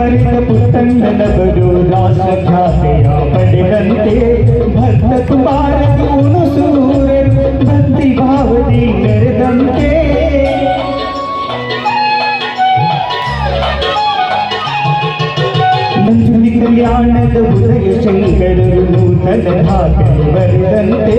ಮರಿದ ಪುತ್ತಣ್ಣನ ಬರು ರಾಸ ಖ್ಯಾತೆಯ ಪಡೆದಂತೆ ಭಕ್ತ ಕುಮಾರ ತೂನು ಸೂರ ಭಕ್ತಿ ಭಾವದಿ ಕರೆದಂತೆ ಮಂಜುನಿ ಕಲ್ಯಾಣದ ಉದಯ ಶಂಕರರು ನೂತನ ಭಾಗ್ಯ ಬರೆದಂತೆ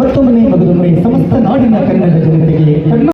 ಮತ್ತೊಮ್ಮೆ ಮಗದೊಮ್ಮೆ ಸಮಸ್ತ ನಾಡಿನ ಕನ್ನಡ ಜನತೆಗೆ